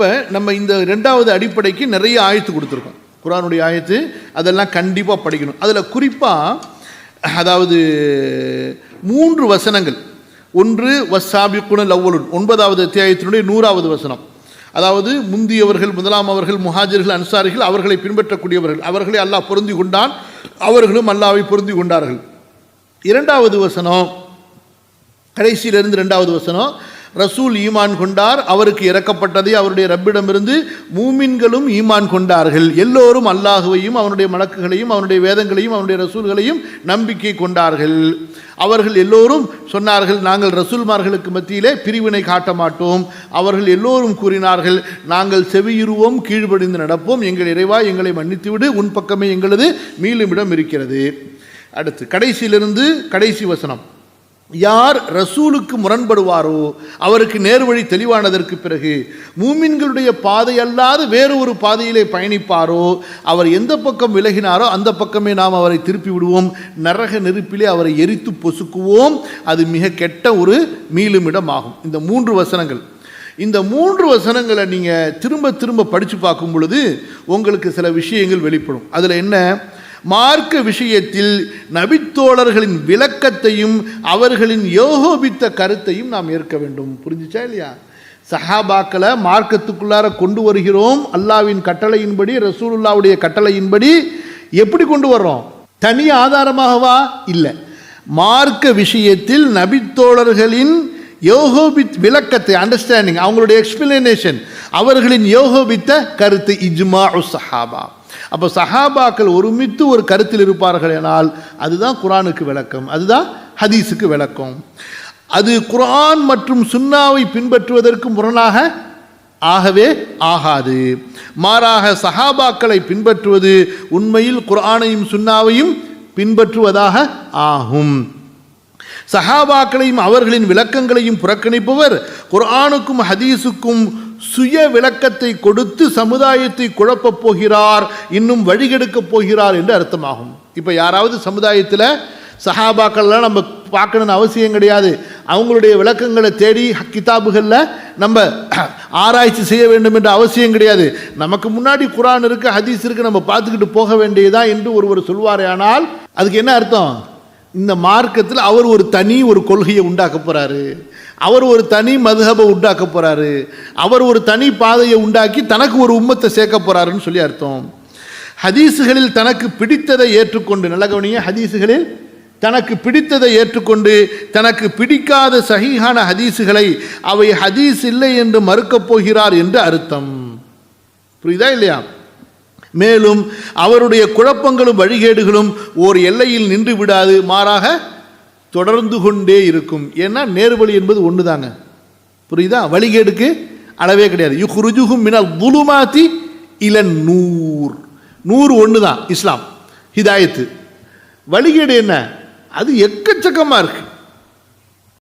இப்போ நம்ம இந்த ரெண்டாவது அடிப்படைக்கு நிறைய ஆயத்து கொடுத்துருக்கோம். குரானுடைய ஆயத்து அதெல்லாம் கண்டிப்பாக படிக்கணும். அதில் குறிப்பாக அதாவது மூன்று வசனங்கள். ஒன்று வசாபிக்குணல் அவ்வளுன் ஒன்பதாவது அத்தியாயத்தினுடைய நூறாவது வசனம். அதாவது முந்தியவர்கள் முதலாம் அவர்கள் முஹாஜர்கள் அன்சாரிகள் அவர்களை பின்பற்றக்கூடியவர்கள். அவர்களை அல்லாஹ் பொருந்தி கொண்டான். அவர்களும் அல்லாவை பொருந்தி கொண்டார்கள். இரண்டாவது வசனம் கடைசியிலிருந்து ரெண்டாவது வசனம் ரசூல் ஈமான் கொண்டார் அவருக்கு இறக்கப்பட்டதை அவருடைய ரப்பிடமிருந்து மூமின்களும் ஈமான் கொண்டார்கள். எல்லோரும் அல்லாஹுவையும் அவனுடைய மலக்குகளையும் அவனுடைய வேதங்களையும் அவனுடைய ரசூல்களையும் நம்பிக்கை கொண்டார்கள். அவர்கள் எல்லோரும் சொன்னார்கள் நாங்கள் ரசூல்மார்களுக்கு மத்தியிலே பிரிவினை காட்ட மாட்டோம். அவர்கள் எல்லோரும் கூறினார்கள் நாங்கள் செவியுருவோம் கீழ்ப்படிந்து நடப்போம். எங்கள் இறைவா எங்களை மன்னித்துவிடு. உன் பக்கமே எங்களது மீளுமிடம் இருக்கிறது. அடுத்து கடைசியிலிருந்து கடைசி வசனம். யார் ரசூலுக்கு முரண்படுவாரோ அவருக்கு நேர்வழி தெளிவானதற்கு பிறகு மூமின்களுடைய பாதை அல்லாது வேறு ஒரு பாதையிலே பயணிப்பாரோ அவர் எந்த பக்கம் விலகினாரோ அந்த பக்கமே நாம் அவரை திருப்பி விடுவோம். நரக நெருப்பிலே அவரை எரித்து பொசுக்குவோம். அது மிக கெட்ட ஒரு மீளுமிடம் ஆகும் இந்த மூன்று வசனங்கள். இந்த மூன்று வசனங்களை நீங்கள் திரும்ப திரும்ப படித்து பார்க்கும் பொழுது உங்களுக்கு சில விஷயங்கள் வெளிப்படும். அதில் என்ன? மார்க்க விஷயத்தில் நபித்தோழர்களின் விளக்கத்தையும் அவர்களின் யோகோபித்த கருத்தையும் நாம் ஏற்க வேண்டும். புரிஞ்சுச்சா இல்லையா? சஹாபாக்களை மார்க்கத்துக்குள்ளார கொண்டு வருகிறோம். அல்லாவின் கட்டளையின்படி ரசூலுல்லாவுடைய கட்டளையின்படி எப்படி கொண்டு வர்றோம்? தனி ஆதாரமாகவா? இல்லை. மார்க்க விஷயத்தில் நபித்தோழர்களின் யோகோபித் விளக்கத்தை அண்டர்ஸ்டாண்டிங் அவங்களுடைய எக்ஸ்பிளனேஷன் அவர்களின் யோகோபித்த கருத்து இஜ்மா சஹாபா. அப்போ சஹாபாக்கள் ஒருமித்து ஒரு கருத்தில் இருப்பார்கள் எனால் அதுதான் குரானுக்கு விளக்கம் அதுதான் ஹதீஸுக்கு விளக்கம். அது குரான் மற்றும் சுன்னாவை பின்பற்றுவதற்கு முரணாக ஆகவே ஆகாது. மாறாக சஹாபாக்களை பின்பற்றுவது உண்மையில் குரானையும் சுன்னாவையும் பின்பற்றுவதாக ஆகும். சஹாபாக்களையும் அவர்களின் விளக்கங்களையும் புறக்கணிப்பவர் குர்ஆனுக்கும் ஹதீஸுக்கும் சுய விளக்கத்தை கொடுத்து சமுதாயத்தை குழப்பப் போகிறார் இன்னும் வழிகெடுக்கப் போகிறார் என்று அர்த்தமாகும். இப்போ யாராவது சமுதாயத்தில் சஹாபாக்கள்லாம் நம்ம பார்க்கணுன்னு அவசியம் கிடையாது. அவங்களுடைய விளக்கங்களை தேடி கிதாபுகளில் நம்ம ஆராய்ச்சி செய்ய வேண்டும் என்ற அவசியம் கிடையாது. நமக்கு முன்னாடி குரான் இருக்குது ஹதீஸ் இருக்குது நம்ம பார்த்துக்கிட்டு போக வேண்டியதா என்று ஒருவர் சொல்வாரே ஆனால் அதுக்கு என்ன அர்த்தம்? இந்த மார்க்கத்தில் அவர் ஒரு தனி ஒரு கொள்கையை உண்டாக்க போகிறாரு அவர் ஒரு தனி மதுஹபை உண்டாக்க போகிறாரு அவர் ஒரு தனி பாதையை உண்டாக்கி தனக்கு ஒரு உம்மத்தை சேர்க்க போகிறாருன்னு சொல்லி அர்த்தம். ஹதீஸுகளில் தனக்கு பிடித்ததை ஏற்றுக்கொண்டு நல்ல கவனிங்க ஹதீஸுகளில் தனக்கு பிடித்ததை ஏற்றுக்கொண்டு தனக்கு பிடிக்காத சகிகான ஹதீஸுகளை அவை ஹதீஸ் இல்லை என்று மறுக்கப் போகிறார் என்று அர்த்தம். புரியுதா இல்லையா? மேலும் அவருடைய குழப்பங்களும் வழிகேடுகளும் ஓர் எல்லையில் நின்று விடாது மாறாக தொடர்ந்து கொண்டே இருக்கும். ஏன்னா நேர்வழி என்பது ஒன்று தாங்க புரியுதா? வழிகேடுக்கு அளவே கிடையாது. யுஹ்ருஜுஹும் மினல் துலுமாத்தி இல நூர். நூறு ஒன்று தான் இஸ்லாம். ஹிதாயத்து. வழிகேடு என்ன? அது எக்கச்சக்கமாக இருக்குது